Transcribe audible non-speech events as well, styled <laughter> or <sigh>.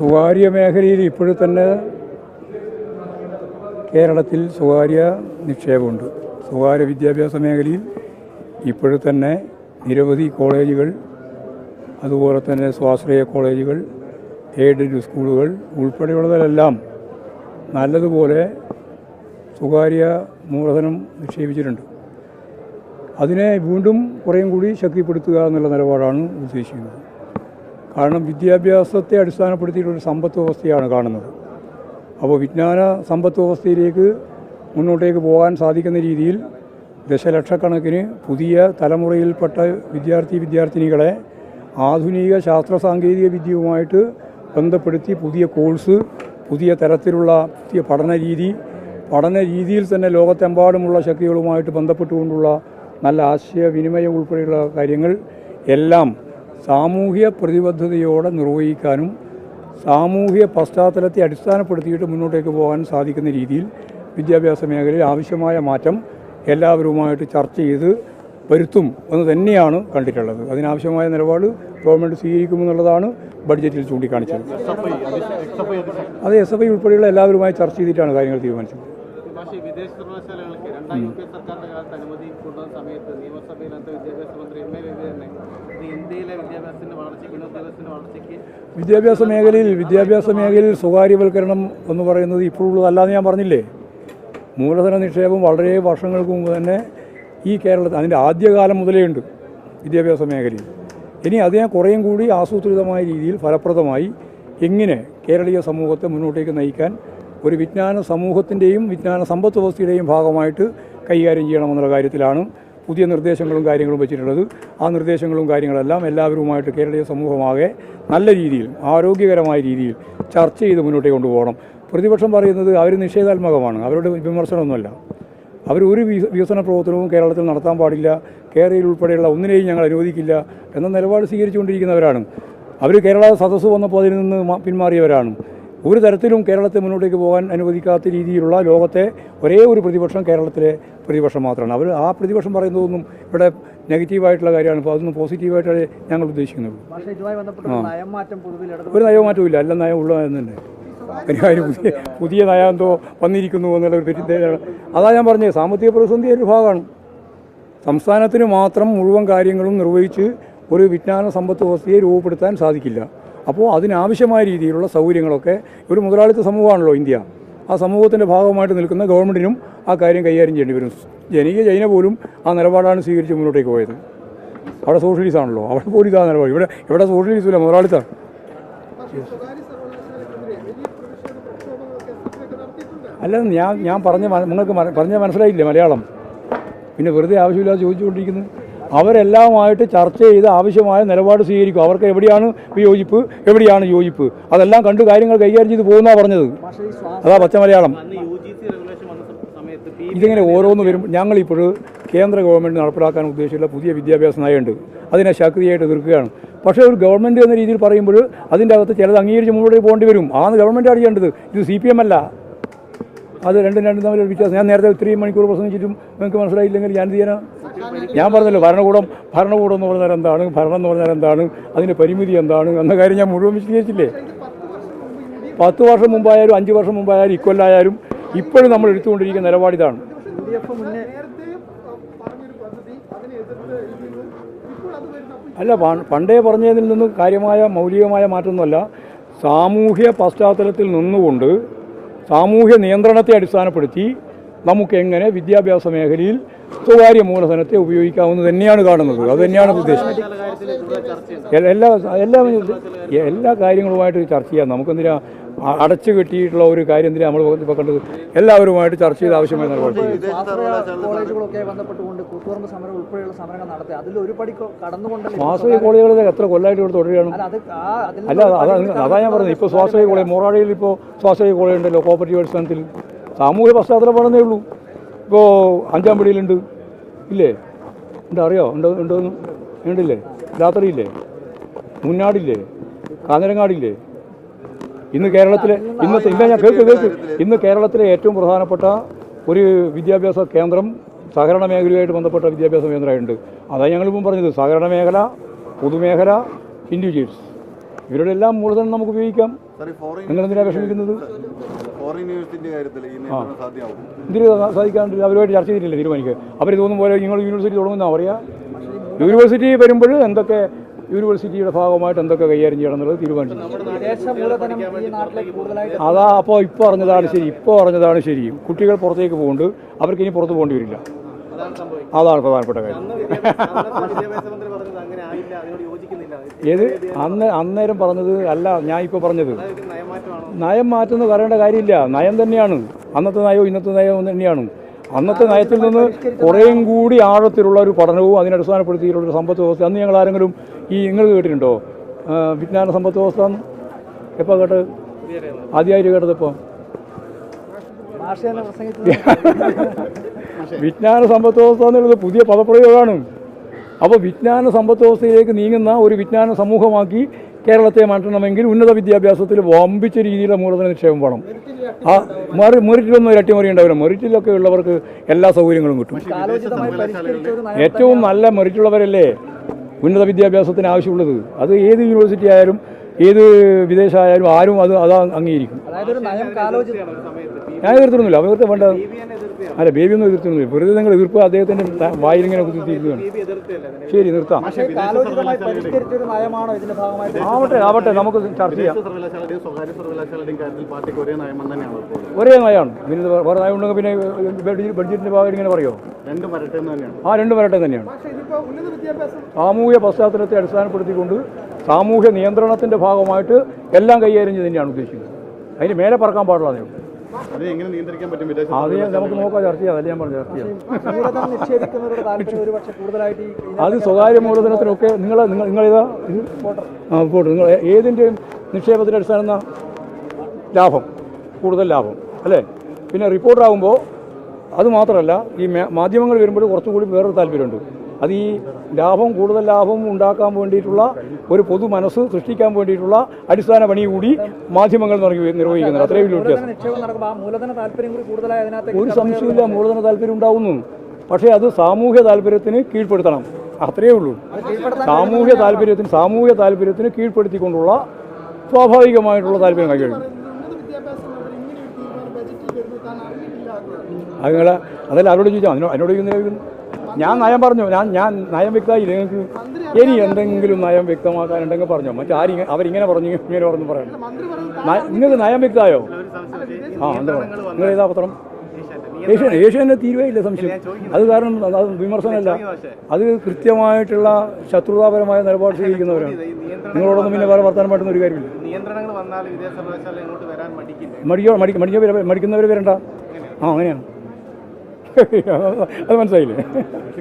സ്വകാര്യ മേഖലയിൽ ഇപ്പോഴും തന്നെ കേരളത്തിൽ സ്വകാര്യ നിക്ഷേപമുണ്ട്. സ്വകാര്യ വിദ്യാഭ്യാസ മേഖലയിൽ ഇപ്പോഴും തന്നെ നിരവധി കോളേജുകൾ അതുപോലെ തന്നെ സ്വാശ്രയ കോളേജുകൾ എയ്ഡഡ് സ്കൂളുകൾ ഉൾപ്പെടെയുള്ളതിലെല്ലാം നല്ലതുപോലെ സ്വകാര്യ മൂലധനം നിക്ഷേപിച്ചിട്ടുണ്ട്. അതിനെ വീണ്ടും കുറേയും കൂടി ശക്തിപ്പെടുത്തുക എന്നുള്ള നിലപാടാണ് ഉദ്ദേശിക്കുന്നത്. കാരണം വിദ്യാഭ്യാസത്തെ അടിസ്ഥാനപ്പെടുത്തിയിട്ടുള്ള സമ്പത്ത് വ്യവസ്ഥയാണ് കാണുന്നത്. അപ്പോൾ വിജ്ഞാന സമ്പത്ത് വ്യവസ്ഥയിലേക്ക് മുന്നോട്ടേക്ക് പോകാൻ സാധിക്കുന്ന രീതിയിൽ ദശലക്ഷക്കണക്കിന് പുതിയ തലമുറയിൽപ്പെട്ട വിദ്യാർത്ഥി വിദ്യാർത്ഥിനികളെ ആധുനിക ശാസ്ത്ര സാങ്കേതിക വിദ്യയുമായിട്ട് ബന്ധപ്പെടുത്തി പുതിയ കോഴ്സ് പുതിയ തരത്തിലുള്ള പുതിയ പഠന രീതി പഠന രീതിയിൽ തന്നെ ലോകത്തെമ്പാടുമുള്ള ശക്തികളുമായിട്ട് ബന്ധപ്പെട്ടുകൊണ്ടുള്ള നല്ല ആശയവിനിമയം ഉൾപ്പെടെയുള്ള കാര്യങ്ങൾ എല്ലാം സാമൂഹ്യ പ്രതിബദ്ധതയോടെ നിർവഹിക്കാനും സാമൂഹ്യ പശ്ചാത്തലത്തെ അടിസ്ഥാനപ്പെടുത്തിയിട്ട് മുന്നോട്ടേക്ക് പോകാൻ സാധിക്കുന്ന രീതിയിൽ വിദ്യാഭ്യാസ മേഖലയിൽ ആവശ്യമായ മാറ്റം എല്ലാവരുമായിട്ട് ചർച്ച ചെയ്ത് വരുത്തും എന്ന് തന്നെയാണ് കണ്ടിട്ടുള്ളത്. അതിനാവശ്യമായ നിലപാട് ഗവൺമെന്റ് സ്വീകരിക്കുമെന്നുള്ളതാണ് ബഡ്ജറ്റിൽ ചൂണ്ടിക്കാണിച്ചത്. അത് എസ് എഫ് ഐ ഉൾപ്പെടെയുള്ള എല്ലാവരുമായി ചർച്ച ചെയ്തിട്ടാണ് കാര്യങ്ങൾ തീരുമാനിച്ചത്. വിദേശ രണ്ടാം സർക്കാരിന്റെ അനുമതി സമയത്ത് വിദ്യാഭ്യാസ മന്ത്രി ഇന്ത്യയിലെ വളർച്ചയ്ക്ക് വിദ്യാഭ്യാസ മേഖലയിൽ വിദ്യാഭ്യാസ മേഖലയിൽ സ്വകാര്യവൽക്കരണം എന്ന് പറയുന്നത് ഇപ്പോഴുള്ളതല്ലാതെ ഞാൻ പറഞ്ഞില്ലേ? മൂലധന നിക്ഷേപം വളരെ വർഷങ്ങൾക്ക് മുമ്പ് തന്നെ ഈ കേരളത്തിൽ അതിന്റെ ആദ്യകാലം മുതലേ ഉണ്ട് വിദ്യാഭ്യാസ മേഖലയിൽ. ഇനി അതിനെ കുറേയും കൂടി ആസൂത്രിതമായ രീതിയിൽ ഫലപ്രദമായി എങ്ങനെ കേരളീയ സമൂഹത്തെ മുന്നോട്ടേക്ക് നയിക്കാൻ ഒരു വിജ്ഞാന സമൂഹത്തിന്റെയും വിജ്ഞാന സമ്പദ് വ്യവസ്ഥയുടെയും ഭാഗമായിട്ട് കൈകാര്യം ചെയ്യണമെന്നുള്ള കാര്യത്തിലാണ് പുതിയ നിർദ്ദേശങ്ങളും കാര്യങ്ങളും വെച്ചിട്ടുള്ളത്. ആ നിർദ്ദേശങ്ങളും കാര്യങ്ങളെല്ലാം എല്ലാവരുമായിട്ട് കേരളീയ സമൂഹമാകെ നല്ല രീതിയിൽ ആരോഗ്യകരമായ രീതിയിൽ ചർച്ച ചെയ്ത് മുന്നോട്ട് കൊണ്ടുപോകണം. പ്രതിപക്ഷം പറയുന്നത് അവർ നിഷേധാത്മകമാണ്. അവരുടെ വിമർശനമൊന്നുമല്ല. അവർ ഒരു വിക- വികസന പ്രവർത്തനവും കേരളത്തിൽ നടത്താൻ പാടില്ല. കേരളയിൽ ഉൾപ്പെടെയുള്ള ഒന്നിനെയും ഞങ്ങൾ അനുവദിക്കില്ല എന്ന നിലപാട് സ്വീകരിച്ചുകൊണ്ടിരിക്കുന്നവരാണ്. അവർ കേരള സദസ്സ് വന്നപ്പോൾ അതിൽ നിന്ന് പിന്മാറിയവരാണ്. ഒരു തരത്തിലും കേരളത്തെ മുന്നോട്ടേക്ക് പോകാൻ അനുവദിക്കാത്ത രീതിയിലുള്ള ലോകത്തെ ഒരേ ഒരു പ്രതിപക്ഷം കേരളത്തിലെ പ്രതിപക്ഷം മാത്രമാണ്. അവർ ആ പ്രതിപക്ഷം പറയുന്നതൊന്നും ഇവിടെ നെഗറ്റീവായിട്ടുള്ള കാര്യമാണ്. അപ്പോൾ അതൊന്നും പോസിറ്റീവായിട്ടേ ഞങ്ങൾ പൊതുവിൽ ഒരു നയമാറ്റവും എല്ലാം നയം ഉള്ളതെന്ന് തന്നെ. പരിഹാരം പുതിയ പുതിയ നയം എന്തോ വന്നിരിക്കുന്നു എന്നുള്ള ഒരു തെറ്റിദ്ധാരണ അതാ ഞാൻ പറഞ്ഞത്. സാമ്പത്തിക പ്രതിസന്ധി ഒരു ഭാഗമാണ്. സംസ്ഥാനത്തിന് മാത്രം മുഴുവൻ കാര്യങ്ങളും നിർവഹിച്ച് ഒരു വിജ്ഞാന സമ്പത്ത് വ്യവസ്ഥയെ രൂപപ്പെടുത്താൻ സാധിക്കില്ല. അപ്പോൾ അതിനാവശ്യമായ രീതിയിലുള്ള സൗകര്യങ്ങളൊക്കെ ഒരു മുതലാളിത്ത സമൂഹമാണല്ലോ ഇന്ത്യ. ആ സമൂഹത്തിന്റെ ഭാഗമായിട്ട് നിൽക്കുന്ന ഗവൺമെന്റിനും ആ കാര്യം കൈകാര്യം ചെയ്യേണ്ടി വരും. ജനകീയ ചൈന പോലും ആ നിലപാടാണ് സ്വീകരിച്ച് മുന്നോട്ടേക്ക് പോയത്. അവിടെ സോഷ്യലിസ്റ്റ് ആണല്ലോ. അവിടെ പോലും ഇതാ നിലപാട്. ഇവിടെ ഇവിടെ സോഷ്യലിസ്റ്റ് ഇല്ല മുതലാളിത്തമാണ് അല്ല ഞാൻ ഞാൻ പറഞ്ഞ നിങ്ങൾക്ക് പറഞ്ഞ മനസ്സിലായില്ലേ മലയാളം? പിന്നെ വെറുതെ ആവശ്യമില്ലാതെ ചോദിച്ചുകൊണ്ടിരിക്കുന്നു. അവരെല്ലാമായിട്ട് ചർച്ച ചെയ്ത് ആവശ്യമായ നിലപാട് സ്വീകരിക്കും. അവർക്ക് എവിടെയാണ് വിയോജിപ്പ് എവിടെയാണ് യോജിപ്പ്? അതെല്ലാം കണ്ട് കാര്യങ്ങൾ കൈകാര്യം ചെയ്ത് പോകുന്ന പറഞ്ഞത്. അതാ പച്ച മലയാളം. ഇതിങ്ങനെ ഓരോന്ന് വരും ഞങ്ങളിപ്പോൾ കേന്ദ്ര ഗവൺമെന്റ് നടപ്പിലാക്കാൻ ഉദ്ദേശിച്ചുള്ള പുതിയ വിദ്യാഭ്യാസ നയമുണ്ട്. അതിനെ ശക്തിയായിട്ട് എതിർക്കുകയാണ്. പക്ഷേ ഒരു ഗവൺമെന്റ് എന്ന രീതിയിൽ പറയുമ്പോൾ അതിന്റെ അകത്ത് ചിലത് അംഗീകരിച്ച് മുന്നോട്ട് പോകേണ്ടി വരും. ആ ഗവൺമെന്റാണ് ചെയ്യേണ്ടത്. ഇത് സി പി എം അല്ല. അത് രണ്ടും രണ്ടും തമ്മിൽ വ്യത്യാസം. ഞാൻ നേരത്തെ ഇത്രയും മണിക്കൂർ പ്രസംഗിച്ചിട്ടും നിങ്ങൾക്ക് മനസ്സിലായില്ലെങ്കിൽ ഞാൻ എന്ത് ചെയ്യാനാ? ഞാൻ പറഞ്ഞല്ലോ ഭരണകൂടം ഭരണകൂടം എന്ന് പറഞ്ഞാൽ എന്താണ്? ഭരണം എന്ന് പറഞ്ഞാൽ എന്താണ്? അതിന്റെ പരിമിതി എന്താണ്? എന്ന കാര്യം ഞാൻ മുഴുവൻ വിശദീകരിച്ചില്ലേ? പത്ത് വർഷം മുമ്പായാലും അഞ്ച് വർഷം മുമ്പായാലും ഇക്കൊല്ലായാലും ഇപ്പോഴും നമ്മൾ എടുത്തുകൊണ്ടിരിക്കുന്ന നിലപാടിതാണ് അല്ല പണ്ടേ പറഞ്ഞതിൽ നിന്നും കാര്യമായ മൗലികമായ മാറ്റമൊന്നുമല്ല. സാമൂഹ്യ പശ്ചാത്തലത്തിൽ നിന്നുകൊണ്ട് സാമൂഹ്യ നിയന്ത്രണത്തെ അടിസ്ഥാനപ്പെടുത്തി നമുക്ക് എങ്ങനെ വിദ്യാഭ്യാസ മേഖലയിൽ സ്വകാര്യ മൂലധനത്തെ ഉപയോഗിക്കാവുന്ന തന്നെയാണ് കാണുന്നത്. അത് തന്നെയാണ് ഉദ്ദേശം എല്ലാ എല്ലാ എല്ലാ കാര്യങ്ങളുമായിട്ട് ചർച്ച ചെയ്യാം. നമുക്കെന്തിനാ അടച്ചു കെട്ടിയിട്ടുള്ള ഒരു കാര്യം എന്തിനാ നമ്മൾ ഇപ്പോൾ കണ്ടത് എല്ലാവരുമായിട്ട് ചർച്ച ചെയ്ത് ആവശ്യമായ കോളേജുകളൊക്കെ ബന്ധപ്പെട്ടുകൊണ്ട് കൂത്തുപറമ്പ് സമരം ഉൾപ്പെടെയുള്ള സമരങ്ങൾ നടത്തി. അതിൽ ഒരു പടി സ്വാശ്രയ കോളേജുകളിൽ എത്ര കൊല്ലമായിട്ട് ഇവിടെ തുടരുകയാണ്? അല്ല അത് അതിൽ അല്ല അതാ അതാ ഞാൻ പറഞ്ഞത്. ഇപ്പോൾ സ്വാശ്രയ കോളേജ് മോറാടിയിൽ ഇപ്പോൾ സ്വാശ്രയ കോളേജ് ഉണ്ടല്ലോ കോപ്പറേറ്റീവ് അടിസ്ഥാനത്തിൽ. സാമൂഹ്യ പശ്ചാത്തലമാണെന്നേ ഉള്ളൂ. ഇപ്പോൾ അഞ്ചാം പിടിയിലുണ്ട്. ഇല്ലേ? എന്താ അറിയോ? ഉണ്ടോ ഉണ്ടോന്ന് ഉണ്ടില്ലേ രാത്രിയില്ലേ? മുന്നാടില്ലേ? കാഞ്ഞിരങ്ങാടില്ലേ ഇന്ന് കേരളത്തിലെ ഇന്നത്തെ ഇല്ല ഞാൻ കേൾക്ക് കേൾക്ക്. ഇന്ന് കേരളത്തിലെ ഏറ്റവും പ്രധാനപ്പെട്ട ഒരു വിദ്യാഭ്യാസ കേന്ദ്രം സഹകരണ മേഖലയുമായിട്ട് ബന്ധപ്പെട്ട വിദ്യാഭ്യാസ കേന്ദ്രമായിട്ടുണ്ട്. അതാണ് ഞങ്ങളിപ്പം പറഞ്ഞത്. സഹകരണ മേഖല പൊതുമേഖല ഇൻഡിവിജ്വൽസ് ഇവരുടെ എല്ലാം മൂലധനം നമുക്ക് ഉപയോഗിക്കാം. നിങ്ങളെന്തിനാണ് വിഷമിക്കുന്നത്? എന്തിനു സാധിക്കാണ്ട് അവരുമായിട്ട് ചർച്ച ചെയ്തിട്ടില്ല തീരുമാനിക്കുക അവർ തോന്നും പോലെ നിങ്ങൾ യൂണിവേഴ്സിറ്റി തുടങ്ങുന്ന പറയാ? യൂണിവേഴ്സിറ്റി വരുമ്പോൾ എന്തൊക്കെ യൂണിവേഴ്സിറ്റിയുടെ ഭാഗമായിട്ട് എന്തൊക്കെ കൈകാര്യം ചെയ്യണം എന്നുള്ളത് തീരുമാനിച്ചു. അതാ അപ്പോൾ ഇപ്പോൾ പറഞ്ഞതാണ് ശരി ഇപ്പോൾ പറഞ്ഞതാണ് ശരി. കുട്ടികൾ പുറത്തേക്ക് പോകുന്നുണ്ട് അവർക്ക് ഇനി പുറത്ത് പോകേണ്ടി വരില്ല. അതാണ് പ്രധാനപ്പെട്ട കാര്യം. അന്ന് വിദ്യാഭ്യാസ മന്ത്രി പറഞ്ഞത് അങ്ങനെ ആയില്ല അതിനോട് യോജിക്കുന്നില്ല ഏത്? അന്ന് അന്നേരം പറഞ്ഞത് അല്ല ഞാൻ ഇപ്പോൾ പറഞ്ഞത്. നയം മാറ്റുന്ന പറയേണ്ട കാര്യമില്ല. നയം തന്നെയാണ്. അന്നത്തെ നയവും ഇന്നത്തെ നയവും തന്നെയാണ്. അന്നത്തെ നയത്തിൽ നിന്ന് കുറേയും കൂടി ആഴത്തിലുള്ള ഒരു പഠനവും അതിനടിസ്ഥാനപ്പെടുത്തിയിട്ടുള്ള ഒരു സമ്പത്ത് വ്യവസ്ഥ. അന്ന് ഞങ്ങൾ ആരെങ്കിലും ഈ നിങ്ങൾ കേട്ടിട്ടുണ്ടോ? വിജ്ഞാന സമ്പത്ത് വ്യവസ്ഥ എപ്പോൾ കേട്ട് ആദ്യമായിട്ട് കേട്ടത് ഇപ്പോൾ ഭാഷ തന്നെ പ്രസംഗിച്ചത് <laughs> വിജ്ഞാന സമ്പത്ത് വ്യവസ്ഥ എന്നുള്ളത് പുതിയ പദപ്രയോഗമാണ്. അപ്പോൾ വിജ്ഞാന സമ്പത്ത് വ്യവസ്ഥയിലേക്ക് നീങ്ങുന്ന ഒരു വിജ്ഞാന സമൂഹമാക്കി കേരളത്തെ മാറ്റണമെങ്കിൽ ഉന്നത വിദ്യാഭ്യാസത്തിൽ വമ്പിച്ച രീതിയിലുള്ള മൂലധന നിക്ഷേപം വേണം. ആ മെറി മെറിറ്റിലൊന്നും ഒരു അട്ടിമറി ഉണ്ടാവില്ല. മെറിറ്റിലൊക്കെ ഉള്ളവർക്ക് എല്ലാ സൗകര്യങ്ങളും കിട്ടും. ഏറ്റവും നല്ല മെറിറ്റുള്ളവരല്ലേ ഉന്നത വിദ്യാഭ്യാസത്തിന് ആവശ്യമുള്ളത്? അത് ഏത് യൂണിവേഴ്സിറ്റി ആയാലും ഏത് വിദേശമായാലും ആരും അത് അതാ അംഗീകരിക്കും. ഞാൻ എതിർത്തിരുന്നില്ല അവർക്ക് വേണ്ട അല്ല ബേബി ഒന്നും എതിർത്തില്ല വെറുതെ നിങ്ങൾ എതിർപ്പ് അദ്ദേഹത്തിന്റെ വായിലിങ്ങനെ കുത്തിയിരിക്കുകയാണ് ശരി നിർത്താം. ആവട്ടെ ആവട്ടെ നമുക്ക് ചർച്ച ചെയ്യാം. ഒരേ നയമാണ്. പിന്നെ വേറെ നയം ഉണ്ടെങ്കിൽ പിന്നെ ബഡ്ജറ്റിന്റെ ഭാഗം ഇങ്ങനെ പറയുമോ ആ രണ്ട് വരട്ടെ തന്നെയാണ്. സാമൂഹ്യ പശ്ചാത്തലത്തെ അടിസ്ഥാനപ്പെടുത്തിക്കൊണ്ട് സാമൂഹ്യ നിയന്ത്രണത്തിന്റെ ഭാഗമായിട്ട് എല്ലാം കൈകാര്യം ചെയ്ത് തന്നെയാണ് ഉദ്ദേശിക്കുന്നത്. അതിന് മേലെ പറക്കാൻ പാടില്ല അതേ ഉള്ളൂ. അത് എങ്ങനെ നിയന്ത്രിക്കാൻ പറ്റും? വിദേശ അത് ഞാൻ- നമുക്ക് നോക്കാം ചർച്ച ചെയ്യാം. അതല്ലേ ഞാൻ പറഞ്ഞു ചർച്ച ചെയ്യാം. മൂലധനം നിക്ഷേപിക്കുന്നവരുടെ താല്പര്യം ഒരു പക്ഷേ കൂടുതലായിട്ട് ഈ ഇതിനകത്ത് അത് സ്വകാര്യ മൂലധനത്തിനൊക്കെ നിങ്ങൾ നിങ്ങൾ നിങ്ങളിതാ ഇത് ആ പോട്ടെ. നിങ്ങൾ ഏതിന്റെയും നിക്ഷേപത്തിന്റെ അടിസ്ഥാന ലാഭം. കൂടുതൽ ലാഭം. അല്ലേ? പിന്നെ റിപ്പോർട്ടാകുമ്പോൾ അത് മാത്രമല്ല ഈ മാധ്യമങ്ങൾ വരുമ്പോൾ കുറച്ചുകൂടി വേറൊരു താല്പര്യമുണ്ട്. അത് ഈ ലാഭം കൂടുതൽ ലാഭം ഉണ്ടാക്കാൻ വേണ്ടിയിട്ടുള്ള ഒരു പൊതു മനസ്സ് സൃഷ്ടിക്കാൻ വേണ്ടിയിട്ടുള്ള അടിസ്ഥാന പണി കൂടി മാധ്യമങ്ങൾ നിർവഹിക്കുന്നത് നിർവഹിക്കുന്നുണ്ട്. അത്രയും വലിയ വ്യത്യാസം. നിക്ഷേപം നടക്കുമ്പോൾ മൂലധന താല്പര്യം കൂടി കൂടുതലായി അതിനകത്ത് ഒരു സംശയമില്ല മൂലധന താല്പര്യം ഉണ്ടാവുന്നു. പക്ഷേ അത് സാമൂഹ്യ താല്പര്യത്തിന് കീഴ്പ്പെടുത്തണം. അത്രയേ ഉള്ളൂ. സാമൂഹ്യ താല്പര്യത്തിന് സാമൂഹ്യ താല്പര്യത്തിന് കീഴ്പ്പെടുത്തിക്കൊണ്ടുള്ള സ്വാഭാവികമായിട്ടുള്ള താല്പര്യം കൈകഴിഞ്ഞു അതുങ്ങളെ അതല്ല അവരോട് ചോദിച്ചാൽ അതിനോട് അതിനോട് ചോദിക്കുന്നില്ല ഞാൻ നയം പറഞ്ഞു. ഞാൻ ഞാൻ നയം വ്യക്തമായില്ല. നിങ്ങൾക്ക് ഇനി എന്തെങ്കിലും നയം വ്യക്തമാക്കാനുണ്ടെങ്കിൽ പറഞ്ഞോ. മറ്റാരും അവരിങ്ങനെ പറഞ്ഞു ഇങ്ങനെ പറഞ്ഞു പറയാം നിങ്ങൾക്ക് നയം വ്യക്തമായോ? ആ എന്താ പറയുക നിങ്ങൾ ഏതാ പത്രം? ഏഷ്യൻ ഏഷ്യനെ തീരുവയില്ല സംശയം. അത് കാരണം അത് വിമർശനമല്ല. അത് കൃത്യമായിട്ടുള്ള ശത്രുതാപരമായ നിലപാട് സ്വീകരിക്കുന്നവരാണ്. നിങ്ങളോടൊന്നും പിന്നെ വേറെ വർത്തമാനം പറ്റുന്ന ഒരു കാര്യമില്ല. മടിക്ക മടിക്കുന്നവർ വരണ്ട. ആ അങ്ങനെയാണ്. <laughs> അത് മനസ്സിലായില്ലേ?